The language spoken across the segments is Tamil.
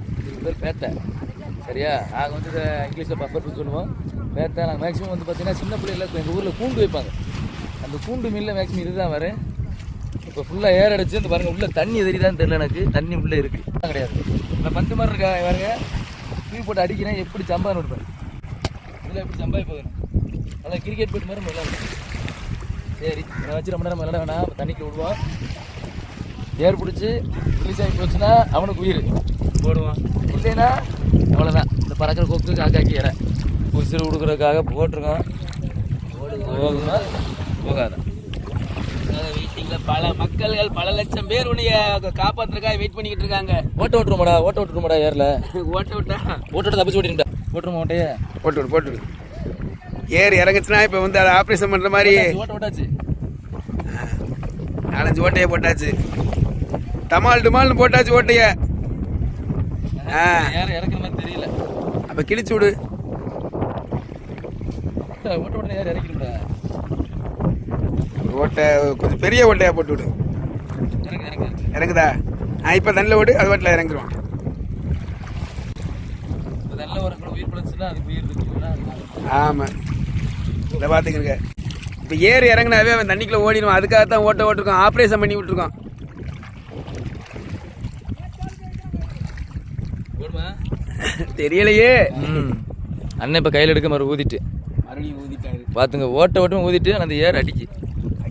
இதுக்கு பேர் பேத்தை. சரியா? நாங்கள் வந்து இதை இங்கிலீஷில் பஃபர்னு சொல்லுவோம். பேத்தை நாங்கள் மேக்ஸிமம் வந்து பார்த்தீங்கன்னா சின்ன பிள்ளைகள் எங்கள் ஊரில் கூண்டு வைப்பாங்க. அந்த கூண்டு மில்லில் மேக்ஸிமம் இதுதான் வரும் இப்போ ஃபுல்லாக ஏர் அடிச்சு இந்த பாருங்க உள்ளே தண்ணி தெரியுதான்னு தெரியல எனக்கு. தண்ணி உள்ளே இருக்கு. கிடையாது. இந்த பத்து மாதிரி இருக்கா பாருங்க. தூக்கி போட்டு அடிக்கிறேன் எப்படி சம்பா நோடுப்பேன் இதில் எப்படி சம்பாதி போகணும் அதான் கிரிக்கெட் போட்டு மாதிரி விளையாடு சரி இதை வச்சு ரொம்ப நேரம் விளாட வேணாம். தண்ணிக்கு விடுவோம். ஏர் பிடிச்சி ரிலீஸ் ஆகி போச்சுன்னா அவனுக்கு உயிர். போடுவான். இல்லைன்னா? அவ்வளோதான் இந்த பறக்கிற கொக்கு காக்காக்கி இற உசிறு கொடுக்குறதுக்காக போட்டிருக்கோம் போகுமா? வெயிட்டிங்ல பல மக்கள்கள் பல லட்சம் பேர் உன்னைய காப்பாத்துறதுக்காக வெயிட் பண்ணிக்கிட்டு இருக்காங்க. ஓட்ட ஓட்டுருமாடா ஓட்ட ஓட்டுருமாடா ஏரில். ஓட்ட விட்டா? ஓட்டோட தப்பிச்சு ஓட்டிட்டா ஓட்டுருமா ஓட்டையே? போட்டு விடு, போட்டு விடு. ஏர் இறங்குச்சுன்னா இப்போ வந்து அதை ஆப்ரேஷன் பண்ணுற மாதிரி ஓட்ட ஓட்டாச்சு. நாலஞ்சு ஓட்டையை போட்டாச்சு. தமால் டுமால்னு போட்டாச்சு ஓட்டைய. ஆ. ஏற இறக்குற மாதிரி தெரியல. அப்போ கிழிச்சு விடு. ஓட்ட ஓட்ட ஏர் இறக்கிடும்டா ஓட்டை கொஞ்சம் பெரிய ஓட்டையாக போட்டு விடு. இறங்கு இறங்கு இறங்கு. இறங்குதா? ஆ இப்போ தண்ணியில் ஓடு அது வாட்டில் இறங்குறோம் நல்ல ஒரு உயிர் பிழைச்சுன்னா உயிர் இருக்குங்களா ஆமாம் இதை பார்த்துக்கிறங்க இப்போ ஏர் இறங்குனாவே அவன் தண்ணிக்குள்ளே ஓடிடுவான். அதுக்காக தான் ஓட்ட ஓட்டிருக்கோம் ஆப்ரேஷன் பண்ணி விட்டுருக்கோம் தெரியலையே. அண்ணன் இப்போ கையில் எடுக்க மாதிரி ஊதிட்டு. மறுபடியும் ஊதிட்டாரு. பார்த்துங்க ஓட்ட ஓட்டம் ஊதிட்டு அந்த ஏர் அடிக்கு.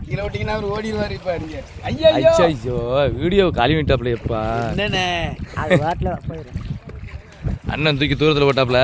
கீழே விட்டீங்கன்னா அவர் ஓடிடுவார் இப்போ நீங்க ஐயோ ஐயோ வீடியோ காலி விட்டாப்ல எப்பா. என்னண்ணே? அது வாட்டில் போயிடும் அண்ணன் தூக்கி தூரத்தில் போட்டாப்ல.